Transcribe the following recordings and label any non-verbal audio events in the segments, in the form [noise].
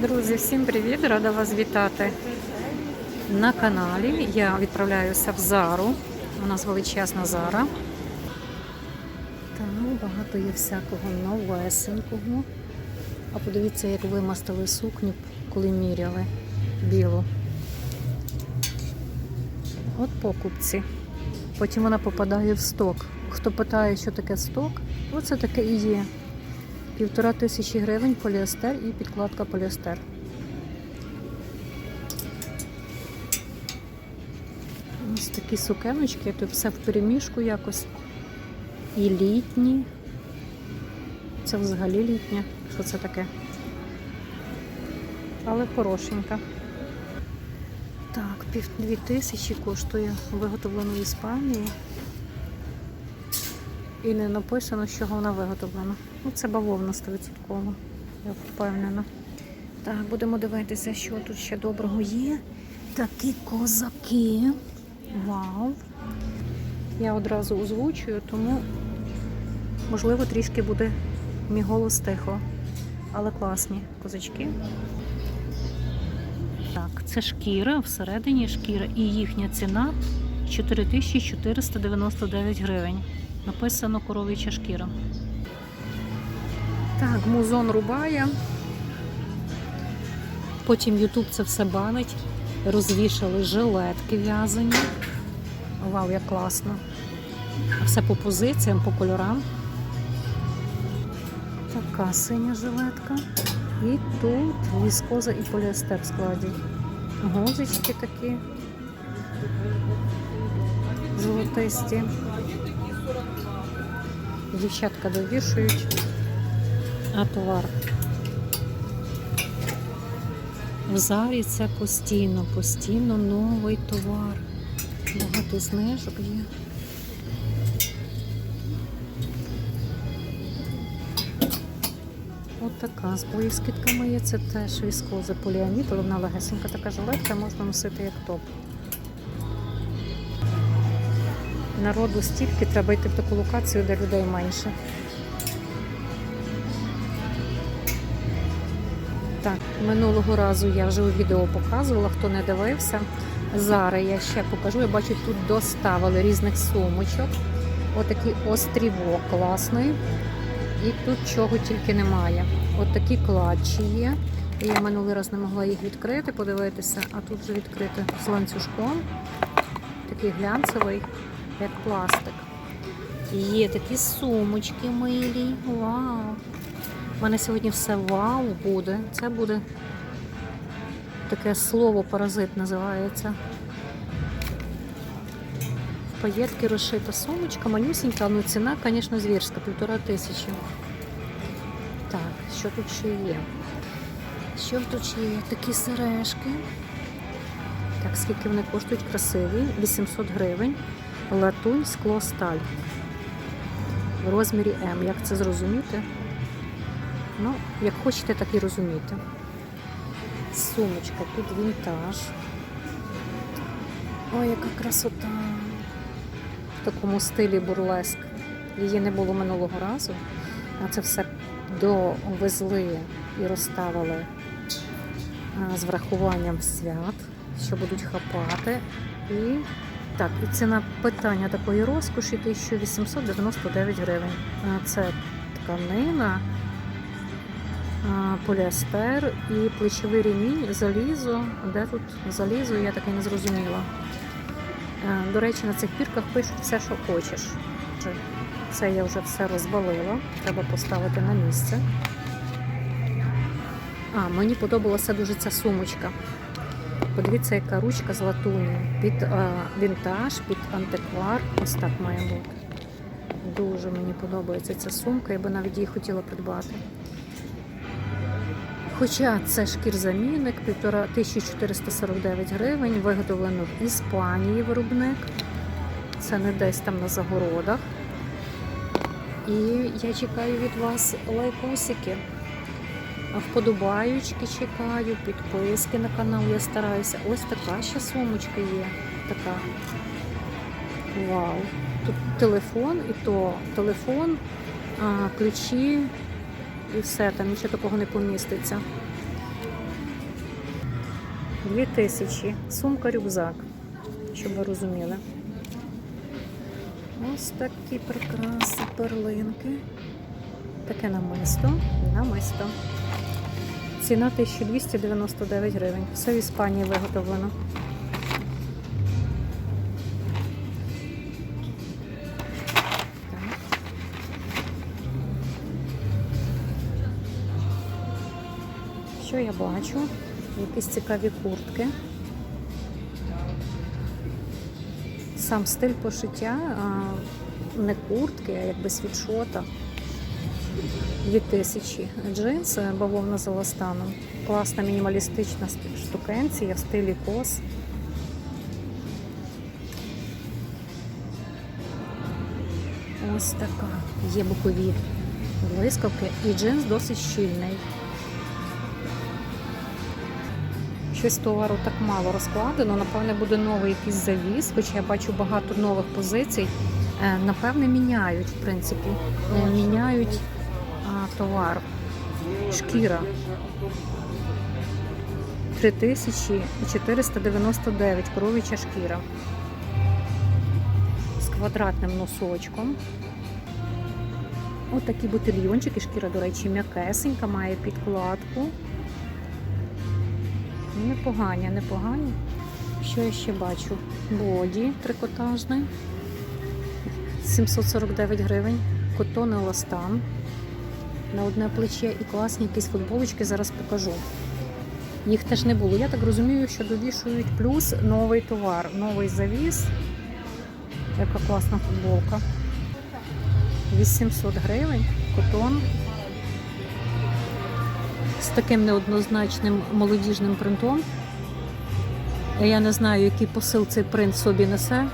Друзі, всім привіт! Рада вас вітати на каналі. Я відправляюся в Зару. У нас величезна Зара. Там багато є всякого новесенького. А подивіться, як вимастили сукню, коли міряли білу. От покупці. Потім вона попадає в сток. Хто питає, що таке сток, оце таке і є. Півтора тисячі гривень поліестер і підкладка поліестер. Ось такі сукеночки, тут все в переміжку якось. І літні. Це взагалі літня. Що це таке? Але хорошенька. Так, пів дві тисячі коштує виготовлено в Іспанії. І не написано, з чого вона виготовлена. Ну, це бавовна 100%, я впевнена. Так, будемо дивитися, що тут ще доброго є. Такі козаки. Вау! Я одразу озвучую, тому, можливо, трішки буде мій голос тихо. Але класні козачки. Так, це шкіра, всередині шкіра, і їхня ціна 4499 гривень. Написано коров'яча шкіра. Так, музон рубає. Потім Ютуб це все банить. Розвішали жилетки в'язані. Вау, як класно. Все по позиціям, по кольорам. Така синя жилетка. І тут віскоза і поліестер в складі. Гозички такі. Золотисті. Дівчатка довішують. А товар. В зарі це постійно, постійно новий товар. Багато знижок є. От така з блискітками є. Це теж віскоза поліамід, вона легесенька така жилетка, можна носити як топ. Народу стільки, треба йти в таку локацію, де людей менше. Так, минулого разу я вже у відео показувала, хто не дивився. Зараз я ще покажу. Я бачу, тут доставили різних сумочок. Отакий острівок класний. І тут чого тільки немає. От такі клатчі є. Я минулий раз не могла їх відкрити, подивитися, а тут вже відкрити з ланцюжком. Такий глянцевий, як пластик. Є такі сумочки милі. Вау! У мене сьогодні все вау буде. Це буде таке слово паразит називається. В паєтки розшита сумочка, манюсінька, ну ціна, звісно, звірська, півтора тисячі. Так, що тут ще є? Що тут ще є? Такі сережки. Так, скільки вони коштують? Красиві. 800 гривень. Латунь, скло, сталь. В розмірі М. Як це зрозуміти? Ну, як хочете, так і розумієте. Сумочка, тут вінтаж. Ой, яка красота. В такому стилі бурлеск. Її не було минулого разу. А це все довезли і розставили з врахуванням свят, що будуть хапати. І так, і ціна питання такої розкоші 1899 гривень. Це тканина а, поліестер і плечовий ремінь, залізо. Де тут залізо, я так і не зрозуміла. Е, До речі, на цих пірках пишуть все, що хочеш. Це- я вже все розвалила. Треба поставити на місце. А, мені подобалася дуже ця сумочка. Подивіться, яка ручка з латуні. Під е, вінтаж, під антиквар. Ось так має бути. Дуже мені подобається ця сумка, я би навіть її хотіла придбати. Хоча це шкірзамінник, 1449 гривень, виготовлено в Іспанії виробник. Це не десь там на загородах. І я чекаю від вас лайкосики. Вподобаючки чекаю, підписки на канал я стараюся. Ось така ще сумочка є. Така. Вау. Тут телефон і то телефон, а, ключі і все, там нічого такого не поміститься. Дві тисячі. Сумка рюкзак, щоб ви розуміли. Ось такі прикраси, перлинки. Таке намисто. Намисто. Ціна 1299 гривень. Все в Іспанії виготовлено. Що я бачу? Якісь цікаві куртки. Сам стиль пошиття а, не куртки, а якби світшота. 2000. Джинс бавовна з еластаном. Класна мінімалістична штукенція в стилі кос. Ось така. Є бокові блискавки і джинс досить щільний. Щось товару так мало розкладено. Напевне, буде новий якийсь завіс, хоча я бачу багато нових позицій. Е, Напевне, міняють, в принципі. Е, Міняють товар. Шкіра. 3499 коров'яча шкіра. З квадратним носочком. Ось такі бутильйончики. Шкіра, до речі, м'якесенька, має підкладку. Непогані, непогані. Що я ще бачу? Боді трикотажний. 749 гривень. Котон еластан. На одне плече і класні якісь футболочки, зараз покажу. Їх теж не було. Я так розумію, що довішують плюс новий товар, новий завіс. Яка класна футболка. 800 гривень, котон. З таким неоднозначним молодіжним принтом. Я не знаю, який посил цей принт собі несе.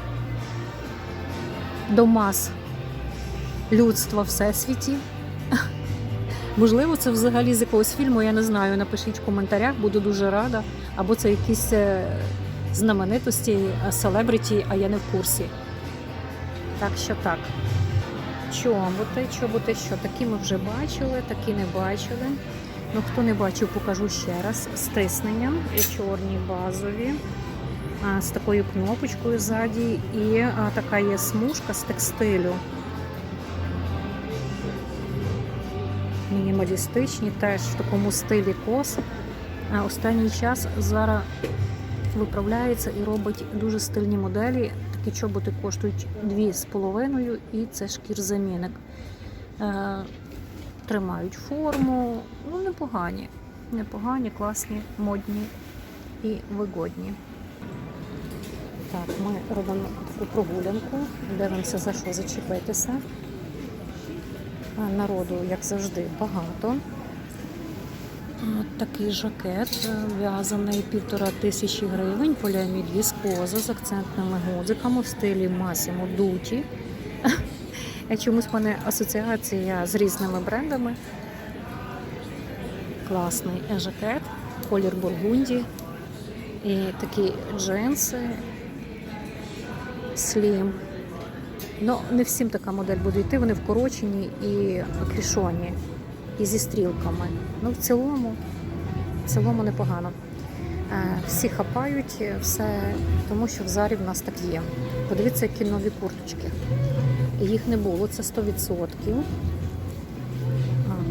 До мас людства всесвіті. Можливо, це взагалі з якогось фільму, я не знаю. Напишіть в коментарях, буду дуже рада. Або це якісь е, знаменитості, е, селебриті, а я не в курсі. Так що так. Чоботи, чоботи, що такі ми вже бачили, такі не бачили. Ну, хто не бачив, покажу ще раз. З тисненням, чорні базові, з такою кнопочкою ззаді, і така є смужка з текстилю. Мінімалістичні, теж в такому стилі кос. А останній час зараз виправляється і робить дуже стильні моделі. Такі чоботи коштують 2,5 і це шкірзамінник. Е, тримають форму. Ну, непогані. Непогані, класні, модні і вигодні. Так, ми робимо таку прогулянку, дивимося за що зачепитися. А, Народу, як завжди, багато. От такий жакет е, в'язаний півтора тисячі гривень, поліамід віскоза з акцентними гудзиками в стилі Dutti. Я чомусь в мене асоціація з різними брендами. Класний жакет, колір бургунді. І такі джинси слім. Ну, не всім така модель буде йти, вони вкорочені і клішоні, і зі стрілками. Ну, в цілому, в цілому непогано. Е, Всі хапають все, тому що в зарі в нас так є. Подивіться, які нові курточки. Їх не було, це 100%.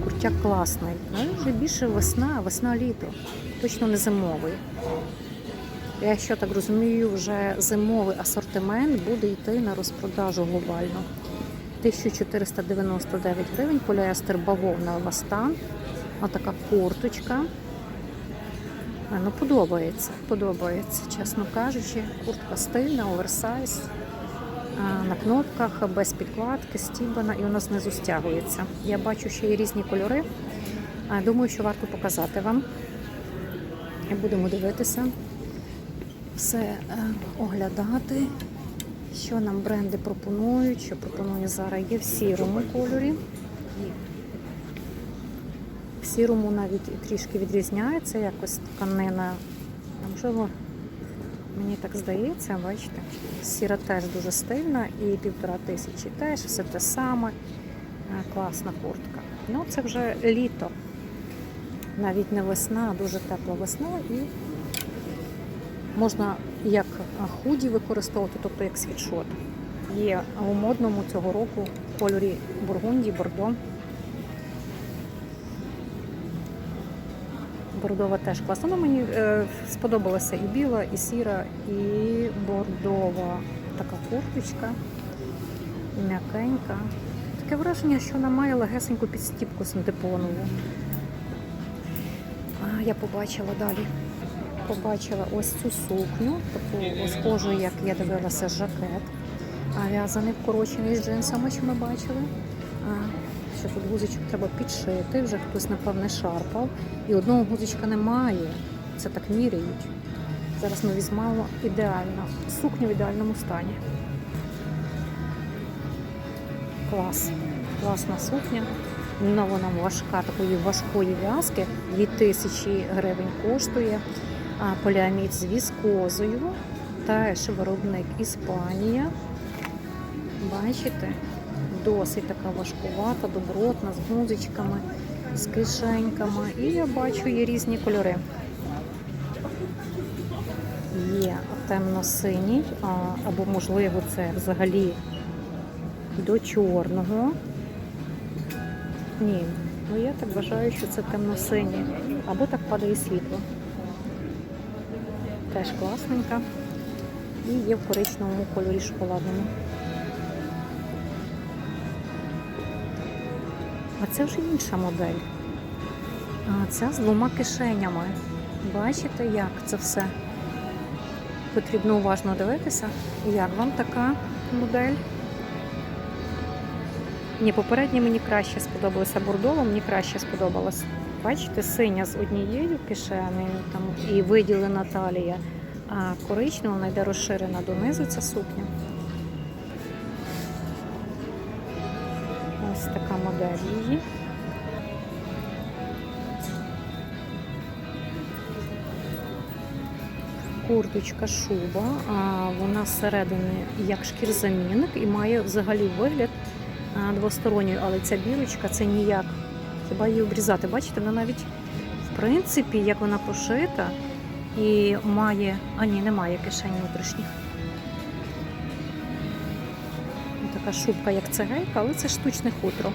Куртяк класний. Ну, вже більше весна, весна-літо. Точно не зимовий. Я що так розумію, вже зимовий асортимент буде йти на розпродажу глобально. 1499 гривень, поліестер бавовна ластан. Отака курточка. Ну, подобається, подобається, чесно кажучи. Куртка стильна, оверсайз. На кнопках без підкладки, стібана і вона знизу стягується. Я бачу ще є різні кольори. Думаю, що варто показати вам. Будемо дивитися, все е, оглядати, що нам бренди пропонують, що пропонує зараз є в сірому кольорі. В сірому навіть трішки відрізняється якось тканина. Можливо, мені так здається, бачите, сіра теж дуже стильна і півтора тисячі теж, все те саме. Е, Класна куртка. Ну, це вже літо. Навіть не весна, а дуже тепла весна і Можна як худі використовувати, тобто як світшот. Є у модному цього року в кольорі бургунді, бордо. Бордова теж класна. Ну, мені е, сподобалася і біла, і сіра, і бордова така курточка, м'якенька. Таке враження, що вона має легесеньку підстіпку синтепонову. Я побачила далі. Побачила ось цю сукню, таку схожу, як я дивилася, жакет. А в'язаний вкорочений з джинсами, що ми бачили. А, що тут гузичок треба підшити, вже хтось, напевне, шарпав. І одного гузичка немає. Це так міряють. Зараз ми візьмемо ідеально. Сукню в ідеальному стані. Клас. Класна сукня. Ну, вона важка, такої важкої в'язки. 2000 гривень коштує. Поліамід з віскозою. Теж виробник Іспанія. Бачите? Досить така важкувата, добротна, з музичками, з кишеньками. І я бачу, є різні кольори. Є темно-синій, або, можливо, це взагалі до чорного. Ні, ну я так вважаю, що це темно-синій. Або так падає світло. Теж класненька. І є в коричневому кольорі шоколадному. А це вже інша модель. А ця з двома кишенями. Бачите, як це все? Потрібно уважно дивитися. Як вам така модель? Ні, попередня мені краще сподобалася бордова, мені краще сподобалась. Бачите, синя з однією кишенею там і виділена талія, а коричнева вона йде розширена донизу ця сукня. Ось така модель її. Курточка шуба, а вона зсередини як шкірзамінник і має взагалі вигляд двосторонньої, але ця бірочка це ніяк. Хіба її обрізати? Бачите, вона навіть в принципі, як вона пошита і має. А ні, немає кишень внутрішніх. Така шубка, як цегелька, але це штучне хутро.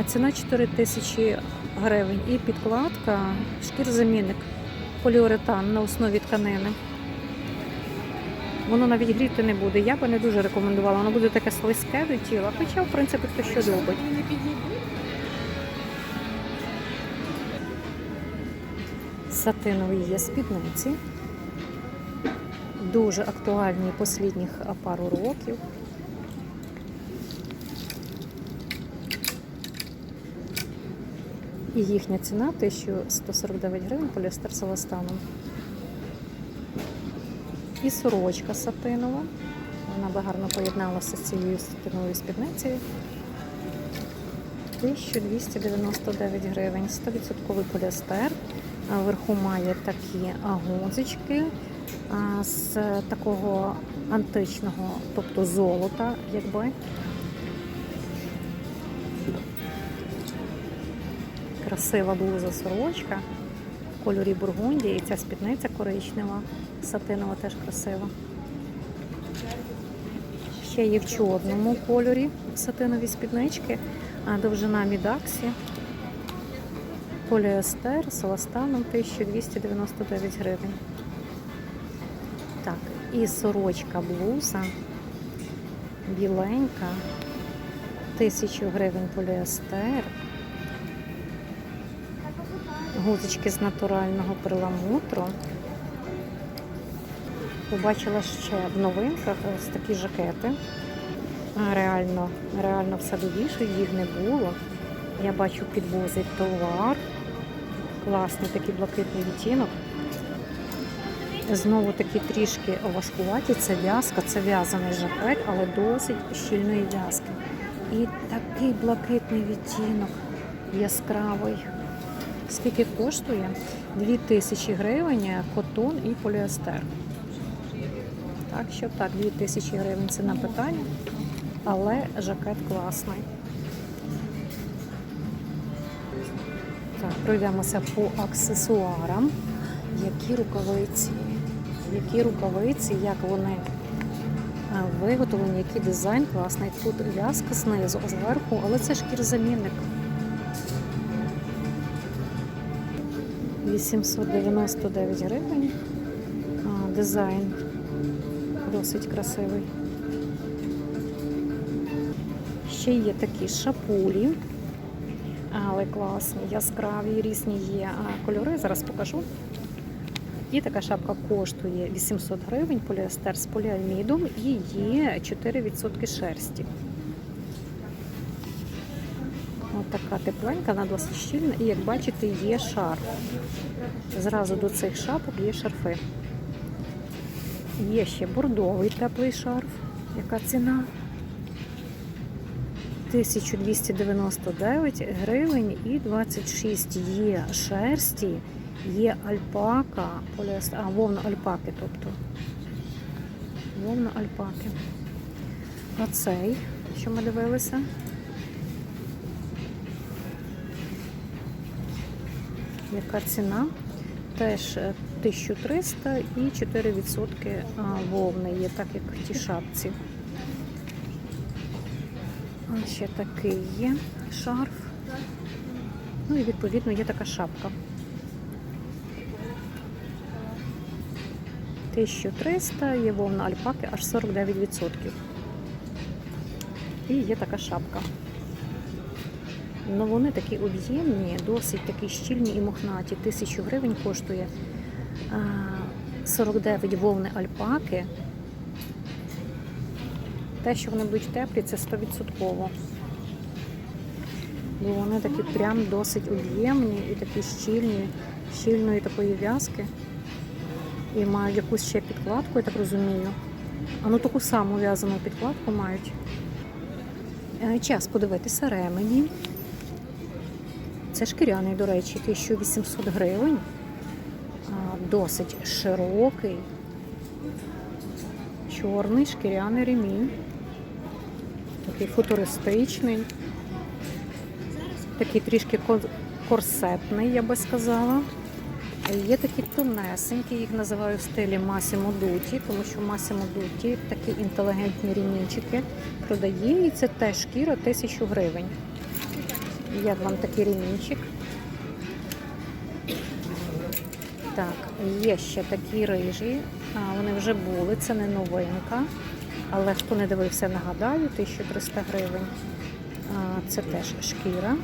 А ціна 4 тисячі гривень. І підкладка, шкірзамінник, поліуретан на основі тканини. Воно навіть гріти не буде. Я би не дуже рекомендувала. Воно буде таке слизьке до тіла, хоча, в принципі, хто що любить. Сатинові є спідниці. Дуже актуальні останніх пару років. І їхня ціна 1149 гривень поліестер з. І сорочка сатинова. Вона би гарно поєдналася з цією сатиновою спідницею. 1299 гривень, 100% поліестер. Вверху має такі а, з такого античного, тобто золота, якби. Красива блуза сорочка в кольорі бургундії. І ця спідниця коричнева, сатинова теж красива. Ще є в чорному кольорі сатинові спіднички, довжина мідаксі. Поліестер з еластаном 1299 гривень. Так, і сорочка блуза біленька, 1000 гривень поліестер. Гузочки з натурального перламутру. Побачила ще в новинках ось такі жакети. Реально, реально все довішують, їх не було. Я бачу підвозить товар. Класний такий блакитний відтінок. Знову такі трішки важкуваті. Це в'язка, це в'язаний жакет, але досить щільної в'язки. І такий блакитний відтінок яскравий. Скільки коштує? 2000 гривень котон і поліестер. Так що так, 2000 гривень це на питання, але жакет класний. Так, пройдемося по аксесуарам. Які рукавиці? які рукавиці, як вони виготовлені, який дизайн класний. Тут в'язка знизу, а зверху, але це шкірзамінник. 899 гривень. Дизайн досить красивий. Ще є такі шапулі, класні, яскраві, різні є кольори. Зараз покажу. І така шапка коштує 800 гривень, поліестер з поліамідом і є 4% шерсті. Ось така тепленька, вона досить щільна. І як бачите, є шарф. Зразу до цих шапок є шарфи. Є ще бордовий теплий шарф. Яка ціна? 1299 гривень і 26 є шерсті, є альпака, поліестер, а вовна альпаки, тобто. Вовна альпаки. А цей, що ми дивилися? Яка ціна? Теж е, 1300 і 4% вовни є, так як в тій шапці. Ще такий є шарф. Ну і відповідно є така шапка. 1300, є вовна альпаки аж 49%. І є така шапка. Ну вони такі об'ємні, досить такі щільні і мохнаті. Тисячу гривень коштує 49 вовни альпаки. Те, що вони будуть теплі, це 100%. Бо вони такі прям досить об'ємні і такі щільні, щільної такої в'язки. І мають якусь ще підкладку, я так розумію. А ну таку саму в'язану підкладку мають. Е, Час подивитися ремені. Це шкіряний, до речі, 1800 гривень. Досить широкий. Чорний шкіряний ремінь. Такий футуристичний. Такий трішки корсетний, я би сказала. Є такі тонесенькі, їх називаю в стилі Massimo Dutti, тому що Massimo Dutti такі інтелігентні ремінчики продає, і це теж шкіра 1000 гривень. Як вам такий ремінчик? Так, є ще такі рижі, вони вже були, це не новинка. Але хто не дивився, нагадаю, 1300 гривень. Це теж шкіра.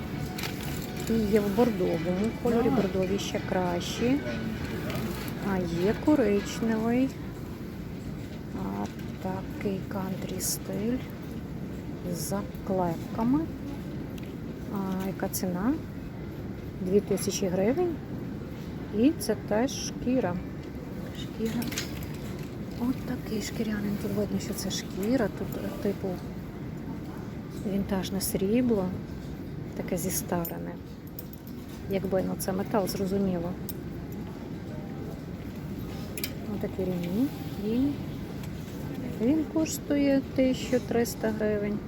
І є в бордовому кольорі, бордові ще кращі. А є коричневий. А, такий кантрі стиль з заклепками. А, яка ціна? 2000 гривень. І це теж шкіра. Шкіра. От такий шкірянин. Тут видно, що це шкіра. Тут е, типу вінтажне срібло, таке зістарене. Якби ну, це метал, зрозуміло. Отакий ремінь. І він коштує 1300 гривень.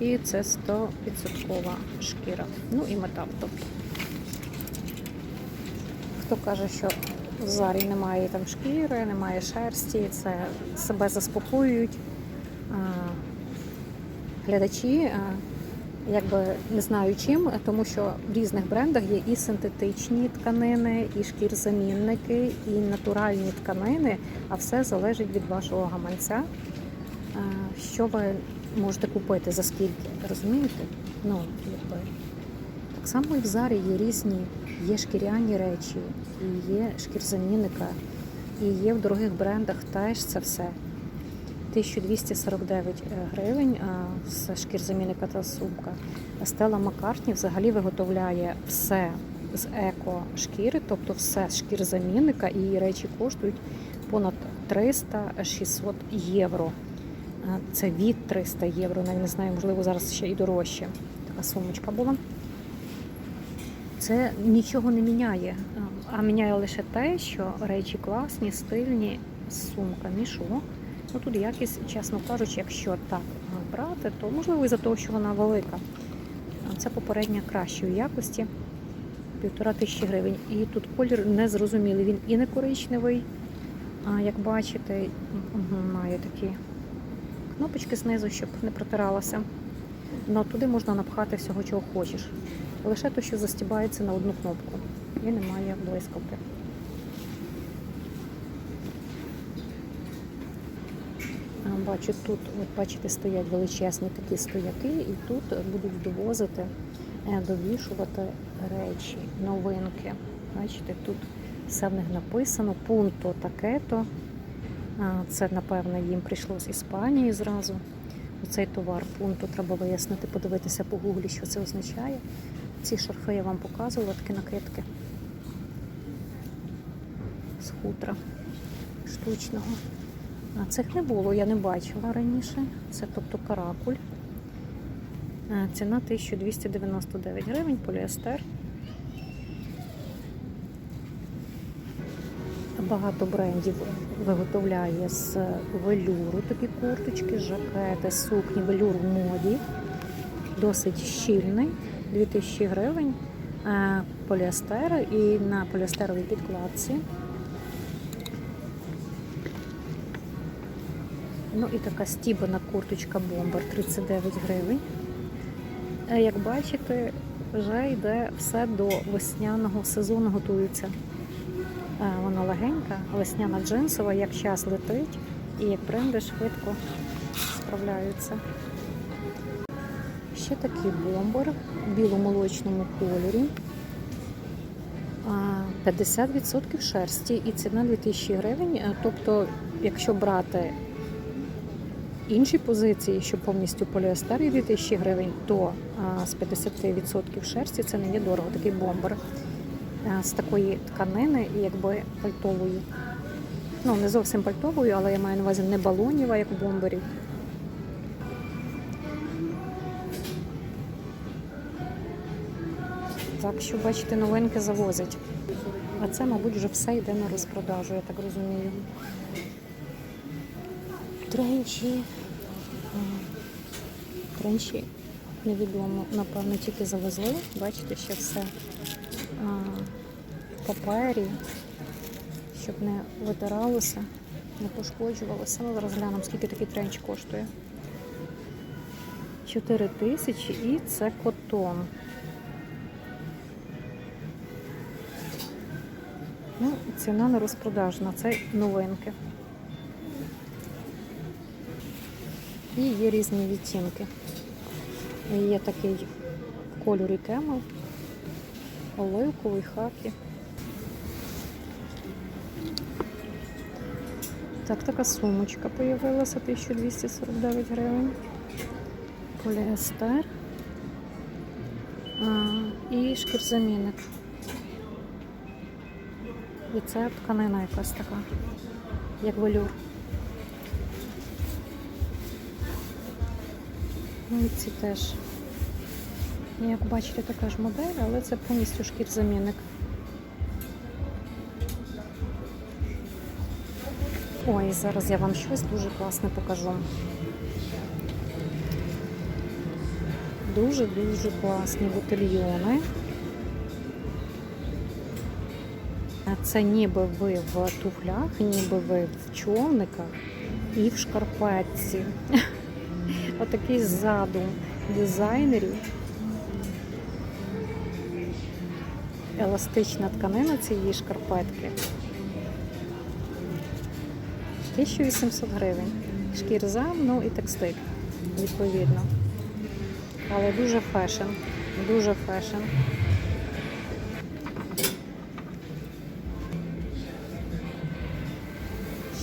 І це 100% шкіра. Ну і метал. Тобто. Хто каже, що в зарі немає там шкіри, немає шерсті, це себе заспокоюють. Глядачі, якби не знаю чим, тому що в різних брендах є і синтетичні тканини, і шкірзамінники, і натуральні тканини, а все залежить від вашого гаманця. Що ви можете купити за скільки, розумієте? Ну, якби. Так само і в зарі є різні, є шкіряні речі, і є шкірзамінника, і є в дорогих брендах теж це все. 1249 гривень а, з шкірзамінника та сумка. Стела Маккартні взагалі виготовляє все з еко-шкіри, тобто все з шкірзамінника, і її речі коштують понад 300-600 євро. А, Це від 300 євро, навіть не знаю, можливо, зараз ще і дорожче. Така сумочка була. Це нічого не міняє, а міняє лише те, що речі класні, стильні, сумка, мішок. Ну тут якість, чесно кажучи, якщо так брати, то можливо із-за того, що вона велика. Це попередня кращої якості, півтора тисячі гривень. І тут колір незрозумілий. Він і не коричневий, А як бачите, має такі кнопочки знизу, щоб не протиралося. Ну, туди можна напхати всього, чого хочеш. Лише те, що застібається на одну кнопку. І немає блискавки. Бачу, тут, от бачите, стоять величезні такі стояки, і тут будуть довозити, е, довішувати речі, новинки. Бачите, тут все в них написано, пункто таке-то. Це, напевно, їм прийшло з Іспанії зразу. Цей товар пункту треба вияснити, подивитися по гуглі, що це означає. Ці шарфи я вам показувала, такі накидки з хутра штучного. А цих не було, я не бачила раніше. Це тобто каракуль. Е, Ціна 1299 гривень, поліестер. Багато брендів виготовляє з велюру такі курточки, жакети, сукні, велюр в моді. Досить щільний, 2000 гривень. Е, Поліестер і на поліестеровій підкладці. Ну і така стібана курточка бомбер 39 гривень. Е, Як бачите, вже йде все до весняного сезону готується. Е, Вона легенька, весняна джинсова, як час летить і як бренди швидко справляються. Ще такий бомбер в біломолочному кольорі. 50% шерсті і ціна 2000 гривень. Е, Тобто, якщо брати інші позиції, що повністю поліестер і 2000 гривень, то з 50% шерсті це не є дорого, такий бомбер з такої тканини, якби пальтової. Ну, не зовсім пальтовою, але я маю на увазі не балоніва, як у бомберів. Так що, бачите, новинки завозять. А це, мабуть, вже все йде на розпродажу, я так розумію. Тренчі. Тренчі невідомо, напевно, тільки завезли. Бачите, ще все а, в папері, щоб не витиралося, не пошкоджувалося. Ну, зараз глянемо, скільки такий тренч коштує. 4 тисячі і це котон. Ну, ціна не розпродажна, це новинки. І є різні відтінки. Є такий в кольорі кемел, оливковий, хакі. Так, така сумочка появилася 1249 гривень. Поліестер. А, і шкірзамінник. І це тканина якась така, як велюр. Ну і ці теж. Як бачите, така ж модель, але це повністю шкірзамінник. Ой, зараз я вам щось дуже класне покажу. Дуже-дуже класні ботильйони. Це ніби ви в туфлях, ніби ви в човниках і в шкарпетці. [laughs] Отакий задум дизайнерів. Еластична тканина цієї шкарпетки. 1800 гривень. Шкірза, ну і текстиль, відповідно. Але дуже фешн. Дуже фешн.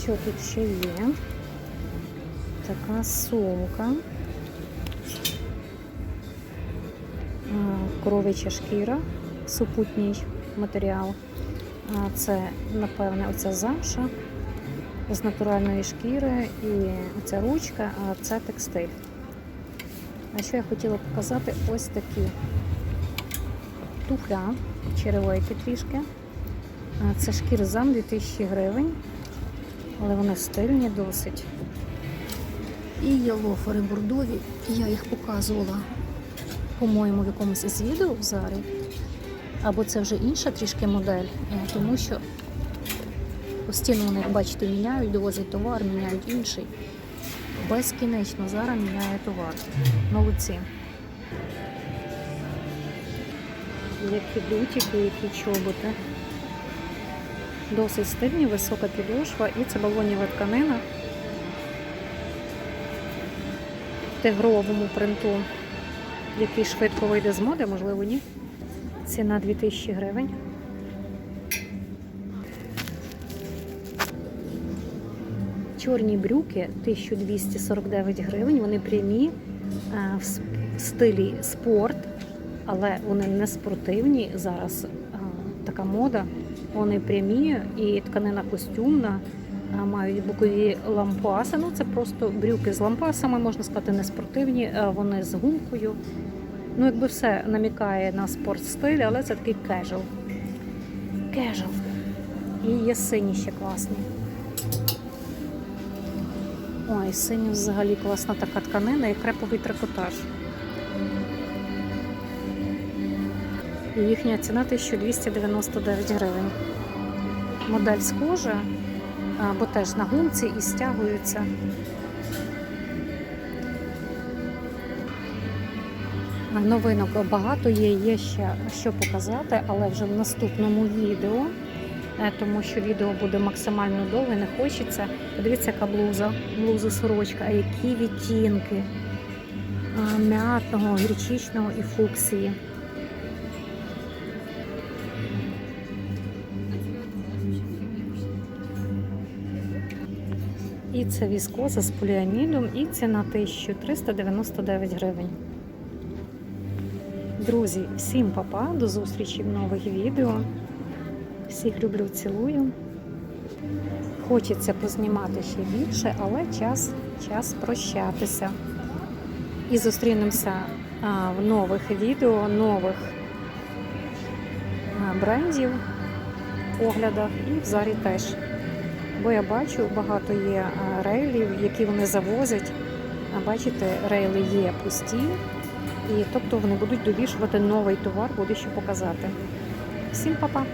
Що тут ще є? Така сумка. А, Коров'яча шкіра, супутній матеріал. Це, напевне, оця замша з натуральної шкіри і оця ручка, а це текстиль. А що я хотіла показати? Ось такі туфля, черевики трішки. Це шкірзам 2000 гривень, але вони стильні досить. І є лофери бордові. Я їх показувала, по-моєму, в якомусь із відео в зарі. Або це вже інша трішки модель, е, тому що Постійно вони, бачите, міняють, довозять товар, міняють інший. Безкінечно зараз міняє товар. Молодці. Які бутики, які чоботи. Досить стильні, висока підошва і це балоніва тканина. В тигровому принту, який швидко вийде з моди, можливо, ні. Ціна 2000 гривень. Чорні брюки 1249 гривень. Вони прямі е, в стилі спорт, але вони не спортивні. Зараз е, така мода. Вони прямі і тканина костюмна. Мають бокові лампаси. Ну це просто брюки з лампасами, можна сказати, не спортивні. Вони з гумкою. Ну, якби все намікає на спортстиль, але це такий кежуал. Кежуал. І є сині ще класні. Ой, сині взагалі класна така тканина і креповий трикотаж. І їхня ціна 1299 гривень. Модель схожа, бо теж на гумці і стягуються. Новинок багато є, є ще що показати, але вже в наступному відео, е, тому що відео буде максимально довге, не хочеться. Подивіться, яка блуза, блуза сорочка, а які відтінки м'ятного, гречичного і фуксії. І це віскоза з поліамідом, і ціна 1399 гривень. Друзі, всім папа, до зустрічі в нових відео. Всіх люблю, цілую. Хочеться познімати ще більше, але час, час прощатися. І зустрінемося а, в нових відео, нових брендів, оглядах і в зарі теж. Бо я бачу, багато є рейлів, які вони завозять. Бачите, рейли є пусті. І тобто вони будуть довішувати новий товар, буде що показати. Всім па-па!